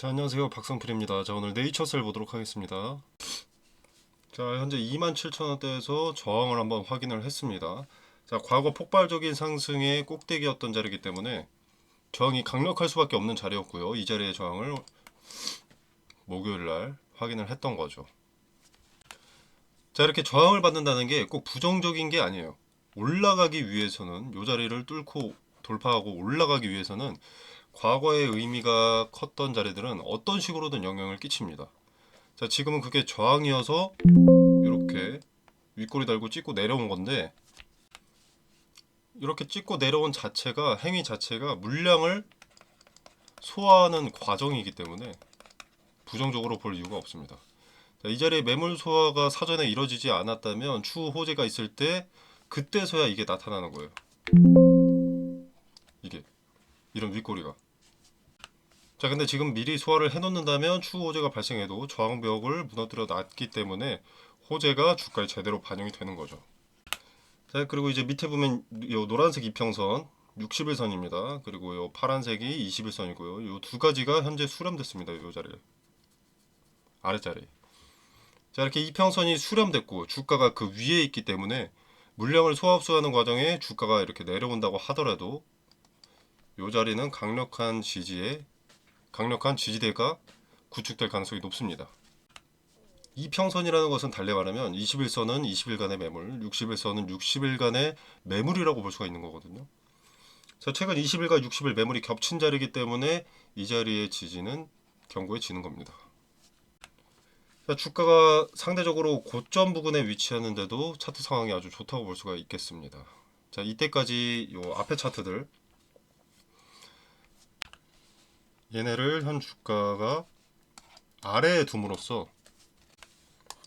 자 안녕하세요 박성필입니다. 자 오늘 네이처셀 보도록 하겠습니다. 자 현재 27,000원대에서 저항을 한번 확인을 했습니다. 자 과거 폭발적인 상승의 꼭대기였던 자리이기 때문에 저항이 강력할 수밖에 없는 자리였고요. 이 자리의 저항을 목요일 날 확인을 했던 거죠. 자 이렇게 저항을 받는다는 게 꼭 부정적인 게 아니에요. 올라가기 위해서는 이 자리를 뚫고 돌파하고 올라가기 위해서는 과거의 의미가 컸던 자리들은 어떤 식으로든 영향을 끼칩니다. 자, 지금은 그게 저항이어서 이렇게 윗꼬리 달고 찍고 내려온 건데 이렇게 찍고 내려온 자체가 행위 자체가 물량을 소화하는 과정이기 때문에 부정적으로 볼 이유가 없습니다. 자, 이 자리에 매물 소화가 사전에 이루어지지 않았다면 추후 호재가 있을 때 그때서야 이게 나타나는 거예요. 이런 윗꼬리가. 자, 근데 지금 미리 소화를 해놓는다면 추후 호재가 발생해도 저항벽을 무너뜨려 놨기 때문에 호재가 주가에 제대로 반영이 되는 거죠. 자, 그리고 이제 밑에 보면 요 노란색 이평선 60일선입니다. 그리고 요 파란색이 20일선이고요. 요 두 가지가 현재 수렴됐습니다. 요 자리에. 아래자리. 자, 이렇게 이평선이 수렴됐고 주가가 그 위에 있기 때문에 물량을 소화 흡수하는 과정에 주가가 이렇게 내려온다고 하더라도 요 자리는 강력한 지지에 강력한 지지대가 구축될 가능성이 높습니다. 이평선이라는 것은 달리 말하면 21선은 20일간의 매물, 60일선은 60일간의 매물이라고 볼 수가 있는 거거든요. 자, 최근 20일과 60일 매물이 겹친 자리이기 때문에 이 자리의 지지는 경고에 지는 겁니다. 자, 주가가 상대적으로 고점 부근에 위치하는데도 차트 상황이 아주 좋다고 볼 수가 있겠습니다. 자, 이때까지 요 앞에 차트들 얘네를 현 주가가 아래에 둠으로써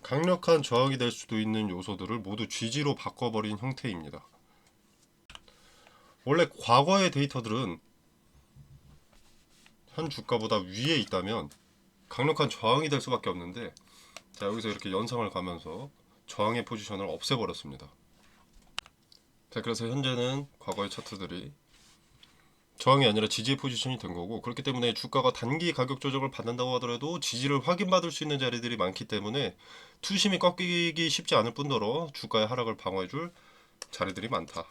강력한 저항이 될 수도 있는 요소들을 모두 지지로 바꿔버린 형태입니다. 원래 과거의 데이터들은 현 주가보다 위에 있다면 강력한 저항이 될 수밖에 없는데 자 여기서 이렇게 연상을 가면서 저항의 포지션을 없애버렸습니다. 자 그래서 현재는 과거의 차트들이 저항이 아니라 지지의 포지션이 된 거고 그렇기 때문에 주가가 단기 가격 조정을 받는다고 하더라도 지지를 확인받을 수 있는 자리들이 많기 때문에 투심이 꺾이기 쉽지 않을 뿐더러 주가의 하락을 방어해줄 자리들이 많다.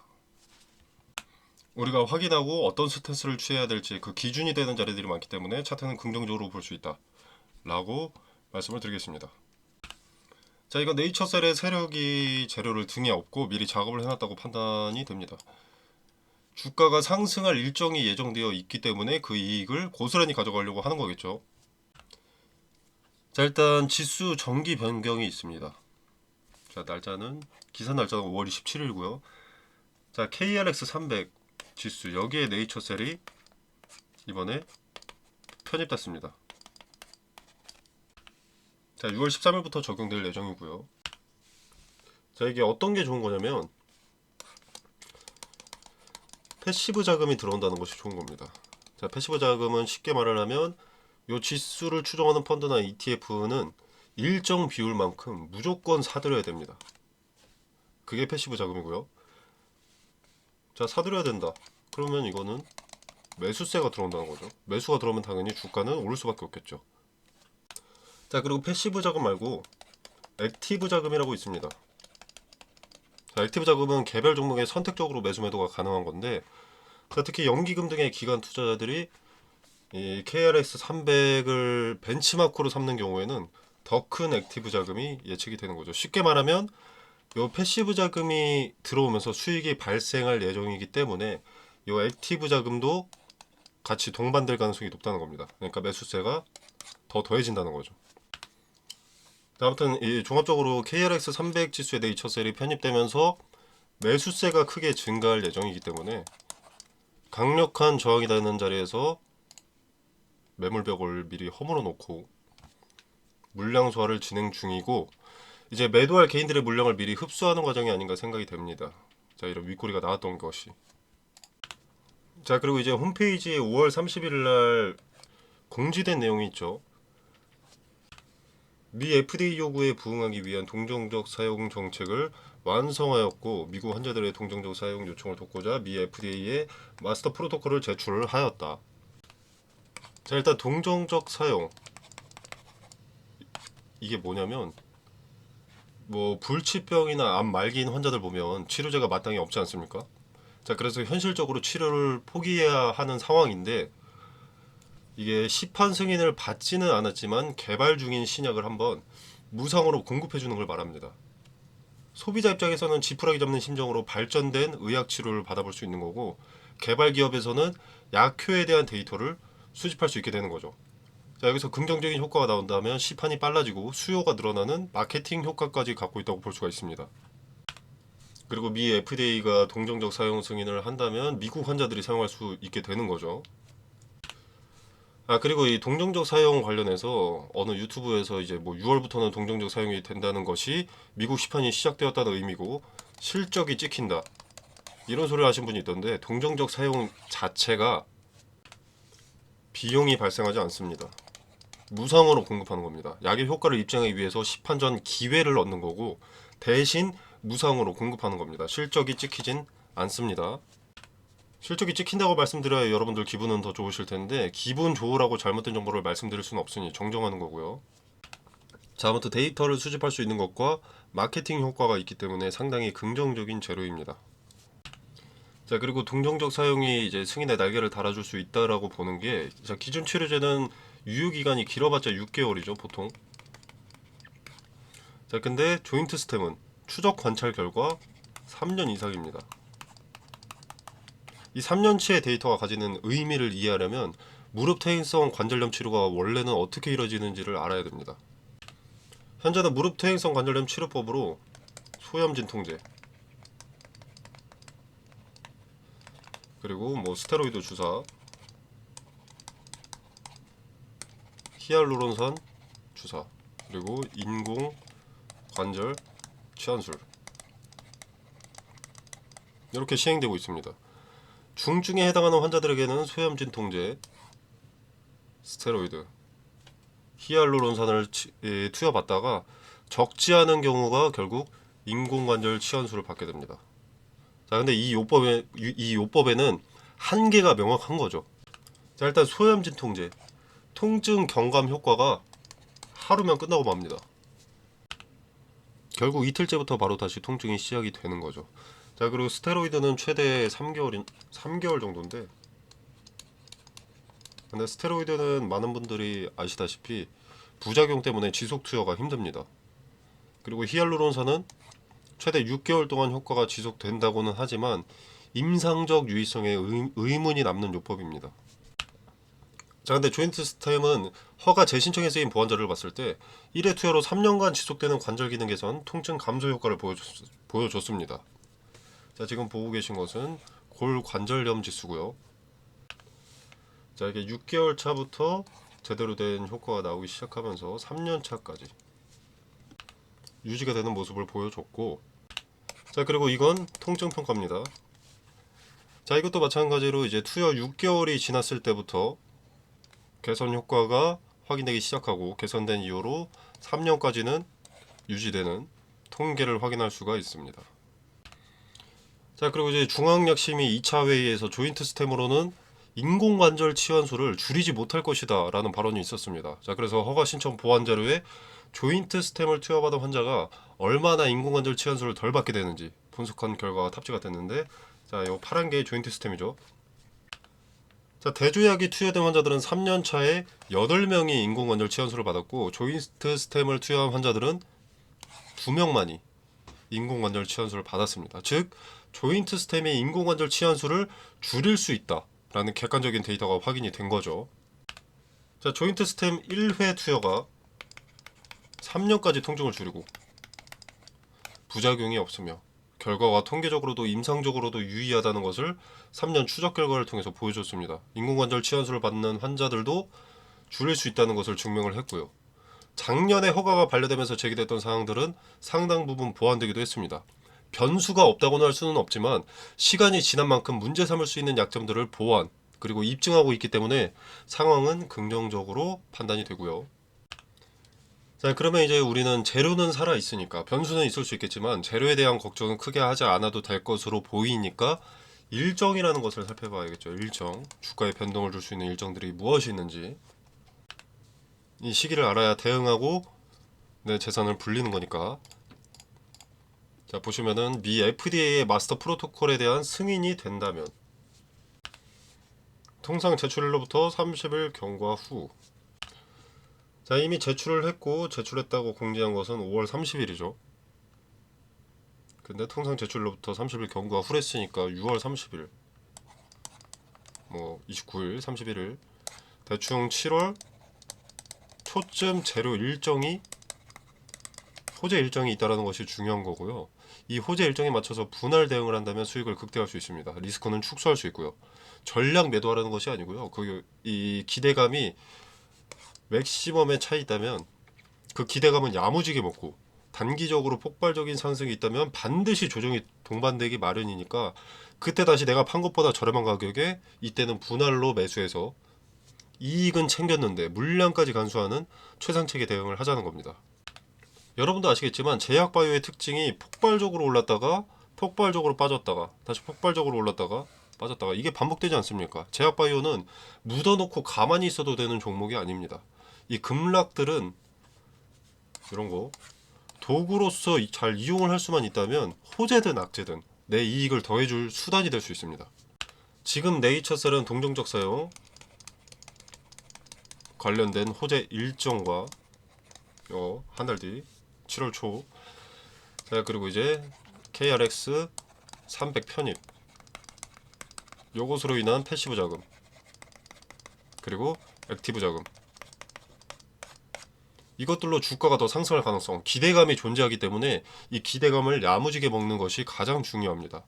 우리가 확인하고 어떤 스탠스를 취해야 될지 그 기준이 되는 자리들이 많기 때문에 차트는 긍정적으로 볼 수 있다. 라고 말씀을 드리겠습니다. 자, 이건 네이처셀의 세력이 재료를 등에 업고 미리 작업을 해놨다고 판단이 됩니다. 주가가 상승할 일정이 예정되어 있기 때문에 그 이익을 고스란히 가져가려고 하는 거겠죠. 자, 일단 지수 정기 변경이 있습니다. 자, 날짜는 기사 날짜가 5월 27일고요. 자, KRX 300 지수 여기에 네이처셀이 이번에 편입됐습니다. 자, 6월 13일부터 적용될 예정이고요. 자, 이게 어떤 게 좋은 거냐면 패시브 자금이 들어온다는 것이 좋은 겁니다. 자, 패시브 자금은 쉽게 말을 하면 요 지수를 추종하는 펀드나 ETF는 일정 비율만큼 무조건 사들여야 됩니다. 그게 패시브 자금이고요. 자, 사들여야 된다. 그러면 이거는 매수세가 들어온다는 거죠. 매수가 들어오면 당연히 주가는 오를 수밖에 없겠죠. 자, 그리고 패시브 자금 말고 액티브 자금이라고 있습니다. 자, 액티브 자금은 개별 종목에 선택적으로 매수 매도가 가능한 건데 자, 특히 연기금 등의 기관 투자자들이 이 KRX 300을 벤치마크로 삼는 경우에는 더 큰 액티브 자금이 예측이 되는 거죠. 쉽게 말하면 요 패시브 자금이 들어오면서 수익이 발생할 예정이기 때문에 요 액티브 자금도 같이 동반될 가능성이 높다는 겁니다. 그러니까 매수세가 더 더해진다는 거죠. 아무튼 이 종합적으로 KRX 300 지수에 네이처셀이 편입되면서 매수세가 크게 증가할 예정이기 때문에 강력한 저항이 닿는 자리에서 매물벽을 미리 허물어 놓고 물량 소화를 진행 중이고 이제 매도할 개인들의 물량을 미리 흡수하는 과정이 아닌가 생각이 됩니다. 자 이런 윗꼬리가 나왔던 것이 자 그리고 이제 홈페이지에 5월 31일 날 공지된 내용이 있죠. 미 FDA 요구에 부응하기 위한 동정적 사용 정책을 완성하였고 미국 환자들의 동정적 사용 요청을 돕고자 미 FDA에 마스터 프로토콜을 제출하였다. 자 일단 동정적 사용 이게 뭐냐면 뭐 불치병이나 암 말기인 환자들 보면 치료제가 마땅히 없지 않습니까? 자 그래서 현실적으로 치료를 포기해야 하는 상황인데 이게 시판 승인을 받지는 않았지만 개발 중인 신약을 한번 무상으로 공급해 주는 걸 말합니다. 소비자 입장에서는 지푸라기 잡는 심정으로 발전된 의학 치료를 받아볼 수 있는 거고 개발 기업에서는 약효에 대한 데이터를 수집할 수 있게 되는 거죠. 자, 여기서 긍정적인 효과가 나온다면 시판이 빨라지고 수요가 늘어나는 마케팅 효과까지 갖고 있다고 볼 수가 있습니다. 그리고 미 FDA가 동정적 사용 승인을 한다면 미국 환자들이 사용할 수 있게 되는 거죠. 아 그리고 이 동정적 사용 관련해서 어느 유튜브에서 이제 뭐 6월부터는 동정적 사용이 된다는 것이 미국 시판이 시작되었다는 의미고 실적이 찍힌다 이런 소리를 하신 분이 있던데 동정적 사용 자체가 비용이 발생하지 않습니다. 무상으로 공급하는 겁니다. 약의 효과를 입증하기 위해서 시판 전 기회를 얻는 거고 대신 무상으로 공급하는 겁니다. 실적이 찍히진 않습니다. 실적이 찍힌다고 말씀드려야 여러분들 기분은 더 좋으실 텐데 기분 좋으라고 잘못된 정보를 말씀드릴 수는 없으니 정정하는 거고요. 자, 아무튼 데이터를 수집할 수 있는 것과 마케팅 효과가 있기 때문에 상당히 긍정적인 재료입니다. 자, 그리고 동정적 사용이 이제 승인의 날개를 달아줄 수 있다라고 보는 게 자, 기존 치료제는 유효 기간이 길어봤자 6개월이죠, 보통. 자, 근데 조인트 스템은 추적 관찰 결과 3년 이상입니다. 이 3년치의 데이터가 가지는 의미를 이해하려면 무릎 퇴행성 관절염 치료가 원래는 어떻게 이루어지는지를 알아야 됩니다. 현재는 무릎 퇴행성 관절염 치료법으로 소염 진통제 그리고 뭐 스테로이드 주사 히알루론산 주사 그리고 인공 관절 치환술 이렇게 시행되고 있습니다. 중증에 해당하는 환자들에게는 소염 진통제, 스테로이드, 히알루론산을 치- 예, 투여받다가 적지 않은 경우가 결국 인공관절 치환술을 받게 됩니다. 자, 근데 이 요법에 이- 이 요법에는 한계가 명확한 거죠. 자, 일단 소염 진통제, 통증 경감 효과가 하루면 끝나고 맙니다. 결국 이틀째부터 바로 다시 통증이 시작이 되는 거죠. 자 그리고 스테로이드는 최대 3개월인 3개월 정도인데 근데 스테로이드는 많은 분들이 아시다시피 부작용 때문에 지속 투여가 힘듭니다. 그리고 히알루론산은 최대 6개월 동안 효과가 지속된다고는 하지만 임상적 유의성에 의, 의문이 남는 요법입니다. 자 근데 조인트 스템은 허가 재신청에 쓰인 보완자를 봤을 때 1회 투여로 3년간 지속되는 관절 기능 개선, 통증 감소 효과를 보여줬, 보여줬습니다. 자 지금 보고 계신 것은 골관절염 지수고요. 자 이게 6개월 차부터 제대로 된 효과가 나오기 시작하면서 3년 차까지 유지가 되는 모습을 보여줬고 자 그리고 이건 통증 평가입니다. 자 이것도 마찬가지로 이제 투여 6개월이 지났을 때부터 개선 효과가 확인되기 시작하고 개선된 이후로 3년까지는 유지되는 통계를 확인할 수가 있습니다. 자 그리고 이제 중앙약심위 2차 회의에서 조인트 스템으로는 인공관절 치환술을 줄이지 못할 것이다 라는 발언이 있었습니다. 자 그래서 허가 신청 보완 자료에 조인트 스템을 투여받은 환자가 얼마나 인공관절 치환술을 덜 받게 되는지 분석한 결과가 탑재가 됐는데 자 이 파란 게 조인트 스템이죠. 자 대조약이 투여된 환자들은 3년 차에 8명이 인공관절 치환술을 받았고 조인트 스템을 투여한 환자들은 2명만이 인공관절 치환술을 받았습니다. 즉 조인트 스템의 인공관절 치환술을 줄일 수 있다라는 객관적인 데이터가 확인이 된 거죠. 자, 조인트 스템 1회 투여가 3년까지 통증을 줄이고 부작용이 없으며 결과가 통계적으로도 임상적으로도 유의하다는 것을 3년 추적 결과를 통해서 보여줬습니다. 인공관절 치환술을 받는 환자들도 줄일 수 있다는 것을 증명을 했고요. 작년에 허가가 반려되면서 제기됐던 사항들은 상당 부분 보완되기도 했습니다. 변수가 없다고는 할 수는 없지만 시간이 지난 만큼 문제 삼을 수 있는 약점들을 보완 그리고 입증하고 있기 때문에 상황은 긍정적으로 판단이 되고요. 자 그러면 이제 우리는 재료는 살아 있으니까 변수는 있을 수 있겠지만 재료에 대한 걱정은 크게 하지 않아도 될 것으로 보이니까 일정이라는 것을 살펴봐야겠죠. 일정. 주가의 변동을 줄 수 있는 일정들이 무엇이 있는지. 이 시기를 알아야 대응하고 내 재산을 불리는 거니까. 자, 보시면은 미 FDA의 마스터 프로토콜에 대한 승인이 된다면 통상 제출일로부터 30일 경과 후 자, 이미 제출을 했고 제출했다고 공지한 것은 5월 30일이죠. 근데 통상 제출로부터 30일 경과 후랬으니까 6월 30일 뭐 29일 31일 대충 7월 초쯤 재료 일정이 호재 일정이 있다라는 것이 중요한 거고요. 이 호재 일정에 맞춰서 분할 대응을 한다면 수익을 극대화할 수 있습니다. 리스크는 축소할 수 있고요. 전량 매도하라는 것이 아니고요. 그 이 기대감이 맥시멈에 차 있다면 그 기대감은 야무지게 먹고 단기적으로 폭발적인 상승이 있다면 반드시 조정이 동반되기 마련이니까 그때 다시 내가 판 것보다 저렴한 가격에 이때는 분할로 매수해서 이익은 챙겼는데 물량까지 간수하는 최상책의 대응을 하자는 겁니다. 여러분도 아시겠지만 제약바이오의 특징이 폭발적으로 올랐다가 폭발적으로 빠졌다가 다시 폭발적으로 올랐다가 빠졌다가 이게 반복되지 않습니까? 제약바이오는 묻어놓고 가만히 있어도 되는 종목이 아닙니다. 이 급락들은 이런 거 도구로서 이- 잘 이용을 할 수만 있다면 호재든 악재든 내 이익을 더해줄 수단이 될 수 있습니다. 지금 네이처셀은 동정적 사용 관련된 호재 일정과 어, 한 달 뒤 7월 초. 자 그리고 이제 KRX 300 편입. 요것으로 인한 패시브 자금. 그리고 액티브 자금. 이것들로 주가가 더 상승할 가능성, 기대감이 존재하기 때문에 이 기대감을 야무지게 먹는 것이 가장 중요합니다.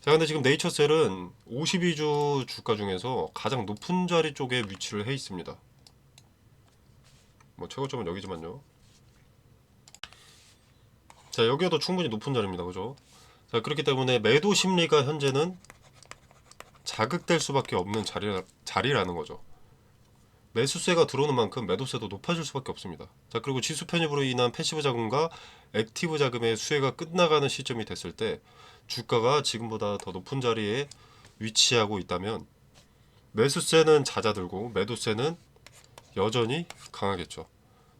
자, 근데 지금 네이처셀은 52주 주가 중에서 가장 높은 자리 쪽에 위치를 해 있습니다. 뭐 최고점은 여기지만요. 자, 여기에도 충분히 높은 자리입니다. 그죠? 자, 그렇기 때문에 매도 심리가 현재는 자극될 수밖에 없는 자리, 자리라는 거죠. 매수세가 들어오는 만큼 매도세도 높아질 수밖에 없습니다. 자, 그리고 지수 편입으로 인한 패시브 자금과 액티브 자금의 수혜가 끝나가는 시점이 됐을 때 주가가 지금보다 더 높은 자리에 위치하고 있다면 매수세는 잦아들고 매도세는 여전히 강하겠죠.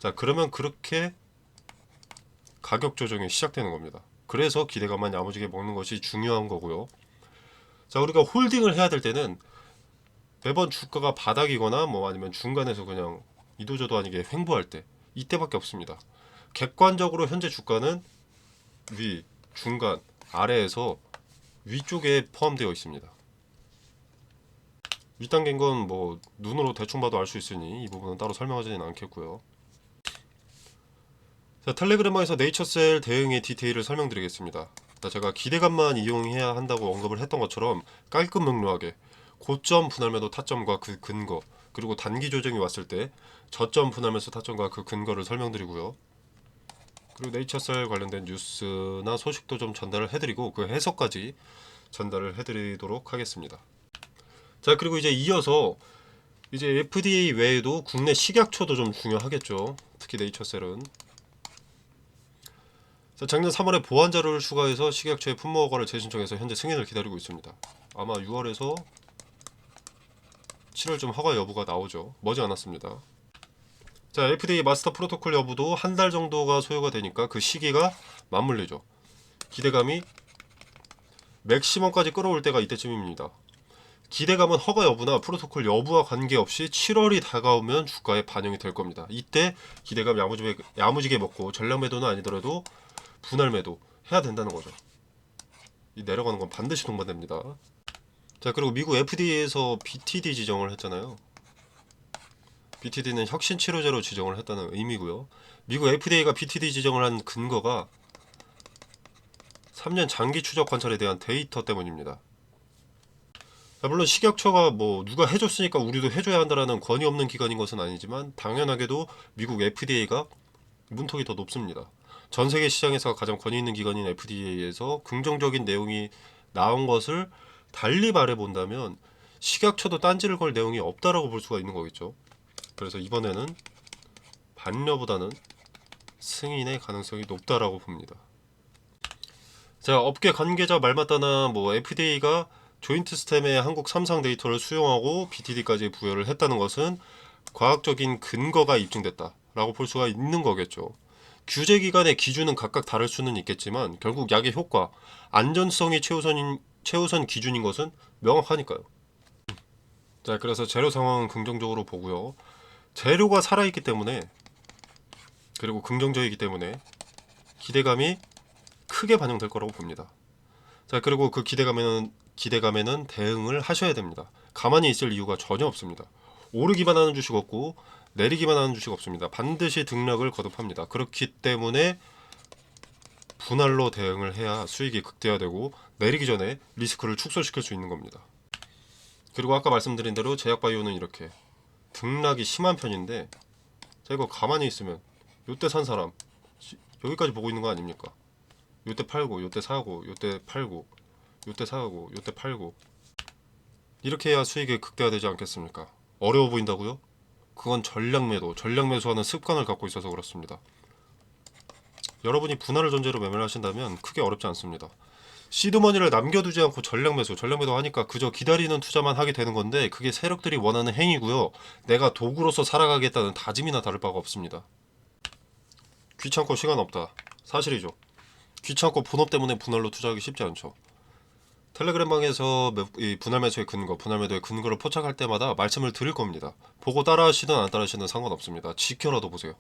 자, 그러면 그렇게 가격 조정이 시작되는 겁니다. 그래서 기대감만 야무지게 먹는 것이 중요한 거고요. 자, 우리가 홀딩을 해야 될 때는 매번 주가가 바닥이거나 뭐 아니면 중간에서 그냥 이도저도 아니게 횡보할 때 이때밖에 없습니다. 객관적으로 현재 주가는 위, 중간, 아래에서 위쪽에 포함되어 있습니다. 윗단계인 건 뭐 눈으로 대충 봐도 알 수 있으니 이 부분은 따로 설명하지는 않겠고요. 자, 텔레그램에서 네이처셀 대응의 디테일을 설명드리겠습니다. 자, 제가 기대감만 이용해야 한다고 언급을 했던 것처럼 깔끔 명료하게 고점 분할매도 타점과 그 근거 그리고 단기 조정이 왔을 때 저점 분할매수 타점과 그 근거를 설명드리고요. 그리고 네이처셀 관련된 뉴스나 소식도 좀 전달을 해드리고 그 해석까지 전달을 해드리도록 하겠습니다. 자 그리고 이제 이어서 이제 FDA 외에도 국내 식약처도 좀 중요하겠죠. 특히 네이처셀은 자, 작년 3월에 보완 자료를 추가해서 식약처에 품목 허가를 재신청해서 현재 승인을 기다리고 있습니다. 아마 6월에서 7월쯤 허가 여부가 나오죠. 머지 않았습니다. 자, FDA 마스터 프로토콜 여부도 한 달 정도가 소요가 되니까 그 시기가 맞물리죠. 기대감이 맥시멈까지 끌어올 때가 이때쯤입니다. 기대감은 허가 여부나 프로토콜 여부와 관계없이 7월이 다가오면 주가에 반영이 될 겁니다. 이때 기대감 야무지게, 야무지게 먹고 전량 매도는 아니더라도 분할 매도 해야 된다는 거죠. 이 내려가는 건 반드시 동반됩니다. 자 그리고 미국 FDA에서 BTD 지정을 했잖아요. BTD는 혁신 치료제로 지정을 했다는 의미고요. 미국 FDA가 BTD 지정을 한 근거가 3년 장기 추적 관찰에 대한 데이터 때문입니다. 자, 물론 식약처가 뭐 누가 해줬으니까 우리도 해줘야 한다라는 권위 없는 기관인 것은 아니지만 당연하게도 미국 FDA가 문턱이 더 높습니다. 전 세계 시장에서 가장 권위 있는 기관인 FDA에서 긍정적인 내용이 나온 것을 달리 말해 본다면 식약처도 딴지를 걸 내용이 없다라고 볼 수가 있는 거겠죠. 그래서 이번에는 반려보다는 승인의 가능성이 높다라고 봅니다. 자, 업계 관계자 말 맞다나 뭐 FDA가 조인트 스템의 한국 삼상 데이터를 수용하고 BTD까지 부여를 했다는 것은 과학적인 근거가 입증됐다라고 볼 수가 있는 거겠죠. 규제 기관의 기준은 각각 다를 수는 있겠지만 결국 약의 효과, 안전성이 최우선인 최우선 기준인 것은 명확하니까요. 자, 그래서 재료 상황은 긍정적으로 보고요. 재료가 살아있기 때문에 그리고 긍정적이기 때문에 기대감이 크게 반영될 거라고 봅니다. 자, 그리고 그 기대감에는 기대감에는 대응을 하셔야 됩니다. 가만히 있을 이유가 전혀 없습니다. 오르기만 하는 주식 없고 내리기만 하는 주식 없습니다. 반드시 등락을 거듭합니다. 그렇기 때문에 분할로 대응을 해야 수익이 극대화되고 내리기 전에 리스크를 축소시킬 수 있는 겁니다. 그리고 아까 말씀드린 대로 제약바이오는 이렇게 등락이 심한 편인데 자 이거 가만히 있으면 요때 산 사람 시- 여기까지 보고 있는 거 아닙니까? 요때 팔고 요때 사고 요때 팔고 요때 사고 요때 팔고 이렇게 해야 수익이 극대화되지 않겠습니까? 어려워 보인다고요? 그건 전략 매도, 전략 매수하는 습관을 갖고 있어서 그렇습니다. 여러분이 분할을 전제로 매매를 하신다면 크게 어렵지 않습니다. 시드머니를 남겨두지 않고 전략 매수, 전략 매도 하니까 그저 기다리는 투자만 하게 되는 건데 그게 세력들이 원하는 행위고요. 내가 도구로서 살아가겠다는 다짐이나 다를 바가 없습니다. 귀찮고 시간 없다. 사실이죠. 귀찮고 본업 때문에 분할로 투자하기 쉽지 않죠. 텔레그램 방에서 매- 이 분할 매수의 근거, 분할 매도의 근거를 포착할 때마다 말씀을 드릴 겁니다. 보고 따라하시든 안 따라하시든 상관없습니다. 지켜라도 보세요.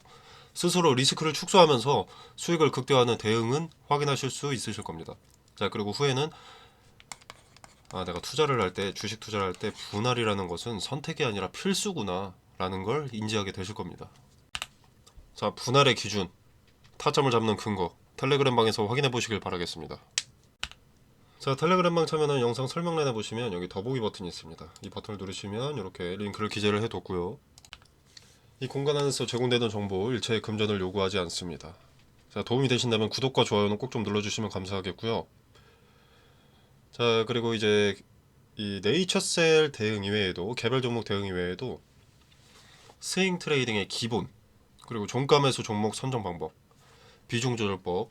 스스로 리스크를 축소하면서 수익을 극대화하는 대응은 확인하실 수 있으실 겁니다. 자 그리고 후에는 아 내가 투자를 할 때 주식 투자를 할 때 분할이라는 것은 선택이 아니라 필수구나 라는 걸 인지하게 되실 겁니다. 자 분할의 기준, 타점을 잡는 근거 텔레그램 방에서 확인해 보시길 바라겠습니다. 자 텔레그램방 참여는 영상 설명란에 보시면 여기 더보기 버튼이 있습니다. 이 버튼을 누르시면 이렇게 링크를 기재를 해뒀고요. 이 공간 안에서 제공되는 정보 일체의 금전을 요구하지 않습니다. 자 도움이 되신다면 구독과 좋아요는 꼭 좀 눌러주시면 감사하겠고요. 자 그리고 이제 이 네이처셀 대응 이외에도 개별 종목 대응 이외에도 스윙 트레이딩의 기본 그리고 종가 매수 종목 선정 방법 비중 조절법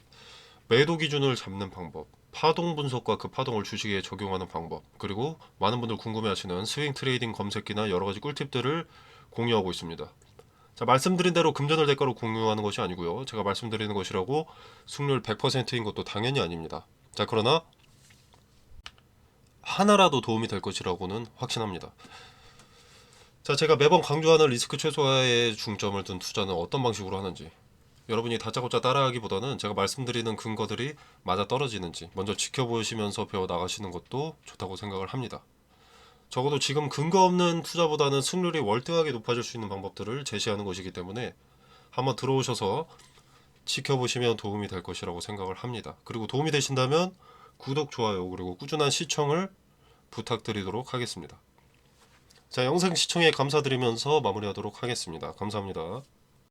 매도 기준을 잡는 방법 파동 분석과 그 파동을 주식에 적용하는 방법 그리고 많은 분들 궁금해하시는 스윙 트레이딩 검색기나 여러 가지 꿀팁들을 공유하고 있습니다. 자 말씀드린 대로 금전을 대가로 공유하는 것이 아니고요. 제가 말씀드리는 것이라고 승률 100%인 것도 당연히 아닙니다. 자 그러나 하나라도 도움이 될 것이라고는 확신합니다. 자 제가 매번 강조하는 리스크 최소화에 중점을 둔 투자는 어떤 방식으로 하는지 여러분이 다짜고짜 따라하기보다는 제가 말씀드리는 근거들이 맞아 떨어지는지 먼저 지켜보시면서 배워 나가시는 것도 좋다고 생각을 합니다. 적어도 지금 근거 없는 투자보다는 승률이 월등하게 높아질 수 있는 방법들을 제시하는 것이기 때문에 한번 들어오셔서 지켜보시면 도움이 될 것이라고 생각을 합니다. 그리고 도움이 되신다면 구독, 좋아요, 그리고 꾸준한 시청을 부탁드리도록 하겠습니다. 자, 영상 시청에 감사드리면서 마무리하도록 하겠습니다. 감사합니다.